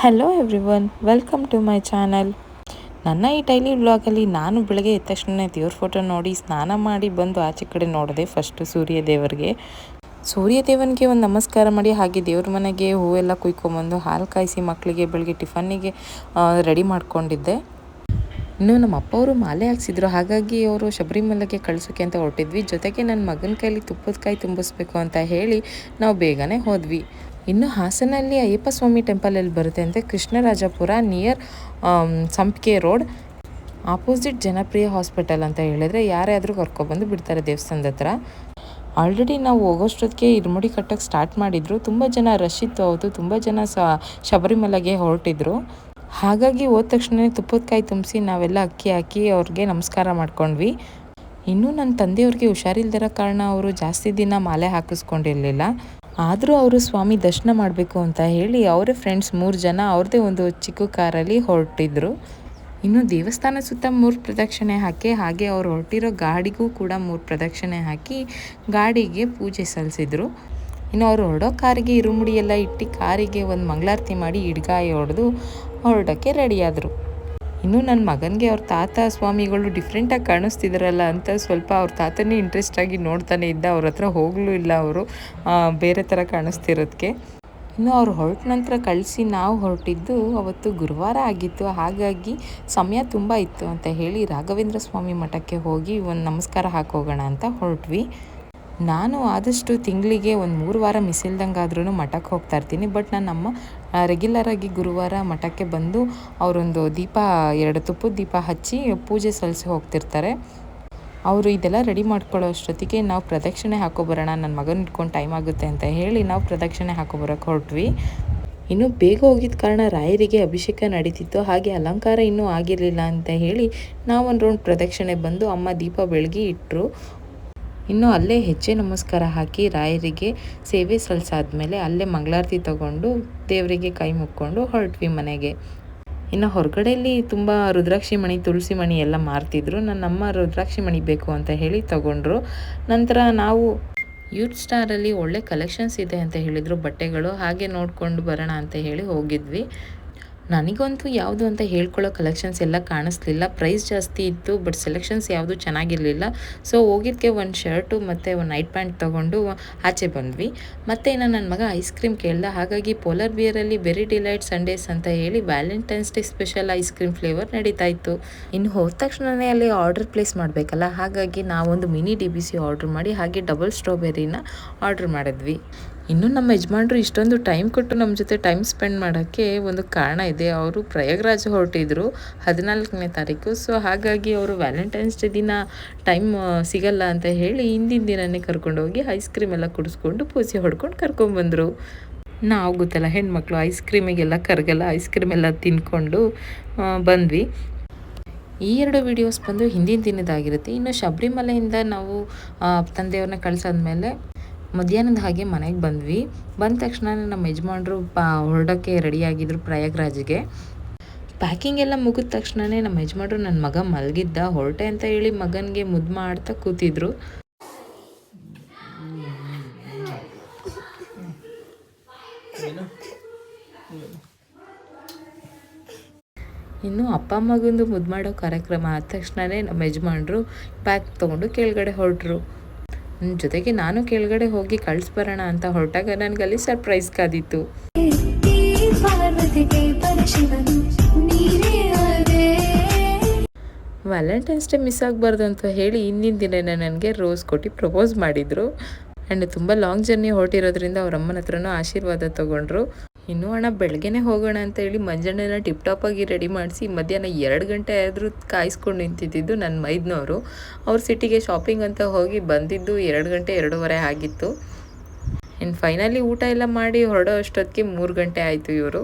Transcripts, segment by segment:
Hello everyone welcome to my channel ನನ್ನ ಈ daily ವ್ಲಾಗಲ್ಲಿ ನಾನು ಬೆಳಗ್ಗೆ ಎದ್ದ ತಕ್ಷಣ ದೇವ್ರ ಫೋಟೋ ನೋಡಿ ಸ್ನಾನ ಮಾಡಿ ಬಂದು ಆಚೆ ಕಡೆ ನೋಡಿದೆ ಫಸ್ಟು ಸೂರ್ಯ ದೇವರಿಗೆ ಸೂರ್ಯ ದೇವನಿಗೆ ಒಂದು ನಮಸ್ಕಾರ ಮಾಡಿ, ಹಾಗೆ ದೇವ್ರ ಮನೆಗೆ ಹೂವೆಲ್ಲ ಕುಯ್ಕೊಂಬಂದು ಹಾಲು ಕಾಯಿಸಿ ಮಕ್ಕಳಿಗೆ ಬೆಳಗ್ಗೆ ಟಿಫನ್ನಿಗೆ ರೆಡಿ ಮಾಡ್ಕೊಂಡಿದ್ದೆ. ಇನ್ನು ನಮ್ಮ ಅಪ್ಪ ಅವರು ಮಾಲೆ ಹಾಕ್ಸಿದ್ರು, ಹಾಗಾಗಿ ಅವರು ಶಬರಿಮಲೆಗೆ ಕಳಿಸೋಕೆ ಅಂತ ಹೊರಟಿದ್ವಿ. ಜೊತೆಗೆ ನನ್ನ ಮಗನ ಕೈಲಿ ತುಪ್ಪದ ಕಾಯಿ ತುಂಬಿಸ್ಬೇಕು ಅಂತ ಹೇಳಿ ನಾವು ಬೇಗನೆ ಹೋದ್ವಿ. ಇನ್ನು ಹಾಸನಲ್ಲಿ ಅಯ್ಯಪ್ಪ ಸ್ವಾಮಿ ಟೆಂಪಲಲ್ಲಿ ಬರುತ್ತೆ ಅಂದರೆ Krishnarajapura near Sampige road. Opposite Janapriya hospital ಅಂತ ಹೇಳಿದ್ರೆ ಯಾರೇ ಆದರೂ ಕರ್ಕೊಬಂದು ಬಿಡ್ತಾರೆ ದೇವಸ್ಥಾನದ ಹತ್ರ. ಆಲ್ರೆಡಿ ನಾವು ಹೋಗೋಷ್ಟೊತ್ತಿಗೆ ಇರ್ಮುಡಿ ಕಟ್ಟಕ್ಕೆ ಸ್ಟಾರ್ಟ್ ಮಾಡಿದ್ರು. ತುಂಬ ಜನ ರಶ್ ಇತ್ತು ಹೌದು. ತುಂಬ ಜನ ಸ, ಶಬರಿಮಲೆಗೆ ಹೊರಟಿದ್ರು. ಹಾಗಾಗಿ ಹೋದ ತಕ್ಷಣ ತುಪ್ಪದ ಕಾಯಿ ತುಂಬಿಸಿ ನಾವೆಲ್ಲ ಅಕ್ಕಿ ಹಾಕಿ ಅವ್ರಿಗೆ ನಮಸ್ಕಾರ ಮಾಡ್ಕೊಂಡ್ವಿ. ಇನ್ನೂ ನನ್ನ ತಂದೆಯವ್ರಿಗೆ ಹುಷಾರಿಲ್ದಿರೋ ಕಾರಣ ಅವರು ಜಾಸ್ತಿ ದಿನ ಮಾಲೆ ಹಾಕಿಸ್ಕೊಂಡಿರಲಿಲ್ಲ. ಆದರೂ ಅವರು ಸ್ವಾಮಿ ದರ್ಶನ ಮಾಡಬೇಕು ಅಂತ ಹೇಳಿ ಅವರೇ ಫ್ರೆಂಡ್ಸ್ ಮೂರು ಜನ ಅವ್ರದ್ದೇ ಒಂದು ಚಿಕ್ಕ ಕಾರಲ್ಲಿ ಹೊರಟಿದ್ರು. ಇನ್ನು ದೇವಸ್ಥಾನ ಸುತ್ತ ಮೂರು ಪ್ರದಕ್ಷಿಣೆ ಹಾಕಿ ಹಾಗೆ ಅವ್ರು ಹೊರಟಿರೋ ಗಾಡಿಗೂ ಕೂಡ ಮೂರು ಪ್ರದಕ್ಷಿಣೆ ಹಾಕಿ ಗಾಡಿಗೆ ಪೂಜೆ ಸಲ್ಲಿಸಿದ್ರು. ಇನ್ನು ಅವರು ಹೊರಡೋ ಕಾರಿಗೆ ಇರುಮುಡಿ ಎಲ್ಲ ಇಟ್ಟು ಕಾರಿಗೆ ಒಂದು ಮಂಗಳಾರತಿ ಮಾಡಿ ಇಡ್ಗಾಯಿ ಹೊಡೆದು ಹೊರಡೋಕ್ಕೆ ರೆಡಿಯಾದರು ಇನ್ನು ನನ್ನ ಮಗನಿಗೆ ಅವ್ರ ತಾತ ಸ್ವಾಮಿಗಳು ಡಿಫ್ರೆಂಟಾಗಿ ಕಾಣಿಸ್ತಿದ್ರಲ್ಲ ಅಂತ ಸ್ವಲ್ಪ ಅವ್ರ ತಾತನೇ ಇಂಟ್ರೆಸ್ಟಾಗಿ ನೋಡ್ತಾನೆ ಇದ್ದ, ಅವ್ರ ಹತ್ರ ಹೋಗಲೂ ಇಲ್ಲ ಅವರು ಬೇರೆ ಥರ ಕಾಣಿಸ್ತಿರೋದಕ್ಕೆ ಇನ್ನು ಅವ್ರು ಹೊರಟ ನಂತರ ಕಳಿಸಿ ನಾವು ಹೊರಟಿದ್ದು ಅವತ್ತು ಗುರುವಾರ ಆಗಿತ್ತು, ಹಾಗಾಗಿ ಸಮಯ ತುಂಬ ಇತ್ತು ಅಂತ ಹೇಳಿ ರಾಘವೇಂದ್ರ ಸ್ವಾಮಿ ಮಠಕ್ಕೆ ಹೋಗಿ ಒಂದು ನಮಸ್ಕಾರ ಹಾಕೋಗೋಣ ಅಂತ ಹೊರಟ್ವಿ. ನಾನು ಆದಷ್ಟು ತಿಂಗಳಿಗೆ ಒಂದು ಮೂರು ವಾರ ಮಿಸ್ ಇಲ್ದಂಗಾದ್ರೂ ಮಠಕ್ಕೆ ಹೋಗ್ತಾ ಇರ್ತೀನಿ. ಬಟ್ ನನ್ನ ಅಮ್ಮ ರೆಗ್ಯುಲರಾಗಿ ಗುರುವಾರ ಮಠಕ್ಕೆ ಬಂದು ಅವರೊಂದು ದೀಪ, ಎರಡು ತುಪ್ಪದ ದೀಪ ಹಚ್ಚಿ ಪೂಜೆ ಸಲ್ಲಿಸಿ ಹೋಗ್ತಿರ್ತಾರೆ. ಅವರು ಇದೆಲ್ಲ ರೆಡಿ ಮಾಡ್ಕೊಳ್ಳೋ ಅಷ್ಟೊತ್ತಿಗೆ ನಾವು ಪ್ರದಕ್ಷಿಣೆ ಹಾಕೋಬರೋಣ ನನ್ನ ಮಗನ ಇಟ್ಕೊಂಡು ಟೈಮ್ ಆಗುತ್ತೆ ಅಂತ ಹೇಳಿ ನಾವು ಪ್ರದಕ್ಷಿಣೆ ಹಾಕೋಬರೋಕೆ ಹೊರಟ್ವಿ. ಇನ್ನು ಬೇಗ ಹೋಗಿದ್ದ ಕಾರಣ ರಾಯರಿಗೆ ಅಭಿಷೇಕ ನಡೀತಿತ್ತು. ಹಾಗೆ ಅಲಂಕಾರ ಇನ್ನೂ ಆಗಿರಲಿಲ್ಲ ಅಂತ ಹೇಳಿ ನಾವು ಒಂದು ರೌಂಡ್ ಪ್ರದಕ್ಷಿಣೆ ಬಂದು ಅಮ್ಮ ದೀಪ ಬೆಳಗಿ ಇಟ್ಟರು ಇನ್ನು ಅಲ್ಲೇ ಹೆಜ್ಜೆ ನಮಸ್ಕಾರ ಹಾಕಿ ರಾಯರಿಗೆ ಸೇವೆ ಸಲ್ಲಿಸಾದ್ಮೇಲೆ ಅಲ್ಲೇ ಮಂಗಳಾರತಿ ತಗೊಂಡು ದೇವರಿಗೆ ಕೈ ಮುಕ್ಕೊಂಡು ಹೊರಟ್ವಿ ಮನೆಗೆ. ಇನ್ನು ಹೊರಗಡೆಯಲ್ಲಿ ತುಂಬ ರುದ್ರಾಕ್ಷಿ ಮಣಿ, ತುಳಸಿ ಮಣಿ ಎಲ್ಲ ಮಾರ್ತಿದ್ರು. ನನ್ನಮ್ಮ ರುದ್ರಾಕ್ಷಿ ಮಣಿ ಬೇಕು ಅಂತ ಹೇಳಿ ತಗೊಂಡ್ರು. ನಂತರ ನಾವು ಯೂತ್ ಸ್ಟಾರಲ್ಲಿ ಒಳ್ಳೆ ಕಲೆಕ್ಷನ್ಸ್ ಇದೆ ಅಂತ ಹೇಳಿದರು, ಬಟ್ಟೆಗಳು. ಹಾಗೆ ನೋಡಿಕೊಂಡು ಬರೋಣ ಅಂತ ಹೇಳಿ ಹೋಗಿದ್ವಿ. ನನಗಂತೂ ಯಾವುದು ಅಂತ ಹೇಳ್ಕೊಳ್ಳೋ ಕಲೆಕ್ಷನ್ಸ್ ಎಲ್ಲ ಕಾಣಿಸ್ಲಿಲ್ಲ. ಪ್ರೈಸ್ ಜಾಸ್ತಿ ಇತ್ತು ಬಟ್ ಸೆಲೆಕ್ಷನ್ಸ್ ಯಾವುದು ಚೆನ್ನಾಗಿರಲಿಲ್ಲ. ಸೊ ಹೋಗಿದ್ದಕ್ಕೆ ಒಂದು ಶರ್ಟು ಮತ್ತು ಒಂದು ನೈಟ್ ಪ್ಯಾಂಟ್ ತೊಗೊಂಡು ಆಚೆ ಬಂದ್ವಿ. ಮತ್ತು ಇನ್ನು ನನ್ನ ಮಗ ಐಸ್ ಕ್ರೀಮ್ ಕೇಳ್ದ, ಹಾಗಾಗಿ ಪೋಲರ್ ಬಿಯರಲ್ಲಿ ಬೆರಿ ಡಿಲೈಟ್ ಸಂಡೇಸ್ ಅಂತ ಹೇಳಿ Valentine's day special ice cream flavour ನಡೀತಾ ಇತ್ತು. ಇನ್ನು ಹೋದ ತಕ್ಷಣವೇ ಅಲ್ಲಿ ಆರ್ಡರ್ ಪ್ಲೇಸ್ ಮಾಡಬೇಕಲ್ಲ, ಹಾಗಾಗಿ ನಾವೊಂದು mini D B C order ಮಾಡಿ, ಹಾಗೆ ಡಬಲ್ ಸ್ಟ್ರಾಬೆರಿನ ಆರ್ಡ್ರ್ ಮಾಡಿದ್ವಿ. ಇನ್ನು ನಮ್ಮ ಯಜಮಾನ್ರು ಇಷ್ಟೊಂದು ಟೈಮ್ ಕೊಟ್ಟು ನಮ್ಮ ಜೊತೆ ಟೈಮ್ ಸ್ಪೆಂಡ್ ಮಾಡೋಕ್ಕೆ ಒಂದು ಕಾರಣ ಇದೆ. ಅವರು ಪ್ರಯಾಗ್ರಾಜ್ ಹೊರಟಿದ್ರು ಹದಿನಾಲ್ಕನೇ ತಾರೀಕು. ಸೊ ಹಾಗಾಗಿ ಅವರು ವ್ಯಾಲೆಂಟೈನ್ಸ್ ಡೇ ದಿನ ಟೈಮ್ ಸಿಗಲ್ಲ ಅಂತ ಹೇಳಿ ಹಿಂದಿನ ದಿನನೇ ಕರ್ಕೊಂಡೋಗಿ ಐಸ್ ಕ್ರೀಮ್ ಎಲ್ಲ ಕುಡಿಸ್ಕೊಂಡು ಪೂಜೆ ಹೊಡ್ಕೊಂಡು ಕರ್ಕೊಂಡ್ಬಂದರು ನಾವು ಗೊತ್ತಲ್ಲ, ಹೆಣ್ಮಕ್ಳು ಐಸ್ ಕ್ರೀಮಿಗೆಲ್ಲ ಕರಗಲ್ಲ ಐಸ್ ಕ್ರೀಮ್ ಎಲ್ಲ ತಿನ್ಕೊಂಡು ಬಂದ್ವಿ. ಈ ಎರಡು ವಿಡಿಯೋಸ್ ಬಂದು ಹಿಂದಿನ ದಿನದಾಗಿರುತ್ತೆ ಇನ್ನು ಶಬರಿಮಲೆಯಿಂದ ನಾವು ತಂದೆಯವ್ರನ್ನ ಕಳ್ಸಾದ್ಮೇಲೆ ಮಧ್ಯಾಹ್ನದ ಹಾಗೆ ಮನೆಗೆ ಬಂದ್ವಿ. ಬಂದ ತಕ್ಷಣ ನಮ್ಮ ಯಜಮಾನ್ರು ಪಾ ಹೊರಡೋಕ್ಕೆ ರೆಡಿಯಾಗಿದ್ದರು ಪ್ರಯಾಗ್ರಾಜ್ಗೆ. ಪ್ಯಾಕಿಂಗ್ ಎಲ್ಲ ಮುಗಿದ ತಕ್ಷಣವೇ ನಮ್ಮ ಯಜಮಾನ್ರು ನನ್ನ ಮಗ ಮಲಗಿದ್ದ. ಹೊರಟೆ ಅಂತ ಹೇಳಿ ಮಗನಿಗೆ ಮುದ್ದು ಮಾಡ್ತಾ ಕೂತಿದ್ರು. ಇನ್ನು ಅಪ್ಪ ಮಗಂದು ಮುದ್ದು ಮಾಡೋ ಕಾರ್ಯಕ್ರಮ ಆದ ತಕ್ಷಣವೇ ನಮ್ಮ ಯಜಮಾನ್ರು ಪ್ಯಾಕ್ ತೊಗೊಂಡು ಕೆಳಗಡೆ ಹೊರಟ್ರು. ಜೊತೆಗೆ ನಾನು ಕೆಳಗಡೆ ಹೋಗಿ ಕಳಿಸ್ಬರೋಣ ಅಂತ ಹೊರಟಾಗ ನನಗಲ್ಲಿ ಸರ್ಪ್ರೈಸ್ ಕಾದಿತ್ತು. ವ್ಯಾಲೆಂಟೈನ್ಸ್ ಡೇ ಮಿಸ್ ಆಗಬಾರ್ದು ಅಂತ ಹೇಳಿ ಹಿಂದಿನ ದಿನನೇ ನನಗೆ ರೋಸ್ ಕೊಟ್ಟು ಪ್ರಪೋಸ್ ಮಾಡಿದರು. ಆ್ಯಂಡ್ ತುಂಬ ಲಾಂಗ್ ಜರ್ನಿ ಹೊರಟಿರೋದ್ರಿಂದ ಅವ್ರ ಅಮ್ಮನ ಹತ್ರನೂ ಆಶೀರ್ವಾದ ತೊಗೊಂಡ್ರು. ಇನ್ನೂ ಅಣ್ಣ ಬೆಳಗ್ಗೆನೇ ಹೋಗೋಣ ಅಂತ ಹೇಳಿ ಮಂಜಣ್ಣನ ಟಿಪ್ ಟಾಪಾಗಿ ರೆಡಿ ಮಾಡಿಸಿ ಮಧ್ಯಾಹ್ನ ಎರಡು ಗಂಟೆ ಆದರೂ ಕಾಯಿಸ್ಕೊಂಡು ನಿಂತಿದ್ದಿದ್ದು ನನ್ನ ಮೈದ್ನವರು ಅವ್ರ ಸಿಟಿಗೆ ಶಾಪಿಂಗ್ ಅಂತ ಹೋಗಿ ಬಂದಿದ್ದು ಎರಡು ಗಂಟೆ ಎರಡೂವರೆ ಆಗಿತ್ತು. ಇನ್ನು ಫೈನಲಿ ಊಟ ಎಲ್ಲ ಮಾಡಿ ಹೊರಡೋ ಅಷ್ಟೊತ್ತಿಗೆ ಮೂರು ಗಂಟೆ ಆಯಿತು ಇವರು.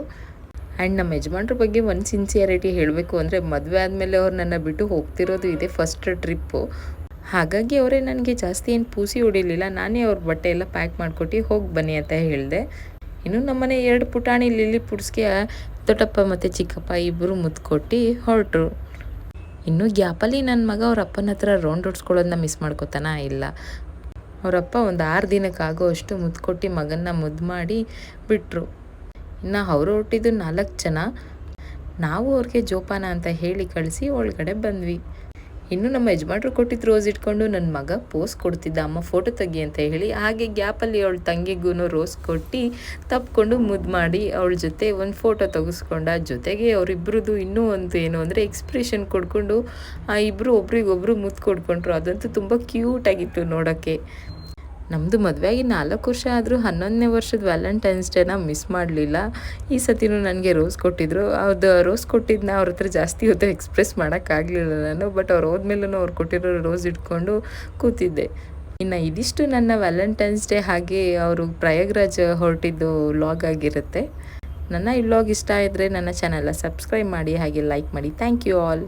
ಆ್ಯಂಡ್ ನಮ್ಮ ಯಜಮಾನ್ರ ಬಗ್ಗೆ ಒಂದು ಸಿನ್ಸಿಯಾರಿಟಿ ಹೇಳಬೇಕು ಅಂದರೆ ಮದುವೆ ಆದಮೇಲೆ ಅವ್ರು ನನ್ನ ಬಿಟ್ಟು ಹೋಗ್ತಿರೋದು ಇದೆ ಫಸ್ಟ್ ಟ್ರಿಪ್ಪು ಹಾಗಾಗಿ ಅವರೇ ನನಗೆ ಜಾಸ್ತಿ ಏನು ಪೂಸಿ ಹೊಡಿಲಿಲ್ಲ, ನಾನೇ ಅವ್ರ ಬಟ್ಟೆ ಎಲ್ಲ ಪ್ಯಾಕ್ ಮಾಡಿಕೊಟ್ಟು ಹೋಗಿ ಬನ್ನಿ ಅಂತ ಹೇಳಿದೆ. ಇನ್ನು ನಮ್ಮನೆ ಎರಡು ಪುಟಾಣಿ ಲಿಲ್ಲಿ ಪುಡ್ಸ್ಗೆ ದೊಡ್ಡಪ್ಪ ಮತ್ತು ಚಿಕ್ಕಪ್ಪ ಇಬ್ಬರು ಮುದ್ದು ಕೊಟ್ಟು ಹೊರಟ್ರು. ಇನ್ನು ಗ್ಯಾಪಲ್ಲಿ ನನ್ನ ಮಗ ಅವ್ರ ಅಪ್ಪನ ಹತ್ರ ರೌಂಡ್ ಹೊಡ್ಸ್ಕೊಳ್ಳೋದನ್ನ ಮಿಸ್ ಮಾಡ್ಕೋತಾನ? ಇಲ್ಲ. ಅವರಪ್ಪ ಒಂದು ಆರು ದಿನಕ್ಕಾಗೋ ಅಷ್ಟು ಮುದ್ದು ಕೊಟ್ಟು ಮಗನ್ನ ಮುದ್ದು ಮಾಡಿ ಬಿಟ್ಟರು ಇನ್ನು ಅವರು ಹೊರಟಿದ್ದು ನಾಲ್ಕು ಜನ. ನಾವು ಅವ್ರಿಗೆ ಜೋಪಾನ ಅಂತ ಹೇಳಿ ಕಳಿಸಿ ಒಳಗಡೆ ಬಂದ್ವಿ. ಇನ್ನು ನಮ್ಮ ಯಜಮಾನ್ರು ಕೊಟ್ಟಿದ್ದು ರೋಸ್ ಇಟ್ಕೊಂಡು ನನ್ನ ಮಗ ಪೋಸ್ ಕೊಡ್ತಿದ್ದ, ಅಮ್ಮ ಫೋಟೋ ತೆಗಿ ಅಂತ ಹೇಳಿ ಹಾಗೆ ಗ್ಯಾಪಲ್ಲಿ ಅವಳ ತಂಗಿಗೂ ರೋಸ್ ಕೊಟ್ಟು ತಪ್ಪಿಕೊಂಡು ಮುದ್ದು ಮಾಡಿ ಅವಳ ಜೊತೆ ಒಂದು ಫೋಟೋ ತೆಗೆಸ್ಕೊಂಡ. ಜೊತೆಗೆ ಅವರಿಬ್ರದ್ದು ಇನ್ನೂ ಒಂದು ಏನು ಅಂದರೆ ಎಕ್ಸ್ಪ್ರೆಷನ್ ಕೊಡ್ಕೊಂಡು ಆ ಇಬ್ಬರು ಒಬ್ರಿಗೊಬ್ರು ಮುದ್ದು ಕೊಡ್ಕೊಂಡ್ರು. ಅದಂತೂ ತುಂಬ ಕ್ಯೂಟಾಗಿತ್ತು ನೋಡೋಕ್ಕೆ. ನಮ್ಮದು ಮದುವೆಯಾಗಿ ನಾಲ್ಕು ವರ್ಷ ಆದರೂ ಹನ್ನೊಂದನೇ ವರ್ಷದ ವ್ಯಾಲೆಂಟೈನ್ಸ್ ಡೇನ ಮಿಸ್ ಮಾಡಲಿಲ್ಲ. ಈ ಸತಿನೂ ನನಗೆ ರೋಸ್ ಕೊಟ್ಟಿದ್ರು. ಅದು ರೋಸ್ ಕೊಟ್ಟಿದ್ದನ್ನ ಅವ್ರ ಹತ್ರ ಜಾಸ್ತಿ ಹೊತ್ತು ಎಕ್ಸ್ಪ್ರೆಸ್ ಮಾಡೋಕ್ಕಾಗಲಿಲ್ಲ ನಾನು ಬಟ್ ಅವ್ರು ಹೋದ್ಮೇಲೂ ಅವ್ರು ಕೊಟ್ಟಿರೋ ರೋಸ್ ಇಟ್ಕೊಂಡು ಕೂತಿದ್ದೆ. ಇನ್ನು ಇದಿಷ್ಟು ನನ್ನ ವ್ಯಾಲೆಂಟೈನ್ಸ್ ಡೇ ಹಾಗೆ ಅವರು ಪ್ರಯಾಗ್ರಾಜ್ ಹೊರಟಿದ್ದು ವ್ಲಾಗ್ ಆಗಿರುತ್ತೆ. ನನ್ನ ಈ ವ್ಲಾಗ್ ಇಷ್ಟ ಆದರೆ ನನ್ನ ಚಾನಲ್ನ ಸಬ್ಸ್ಕ್ರೈಬ್ ಮಾಡಿ, ಹಾಗೆ ಲೈಕ್ ಮಾಡಿ. Thank you all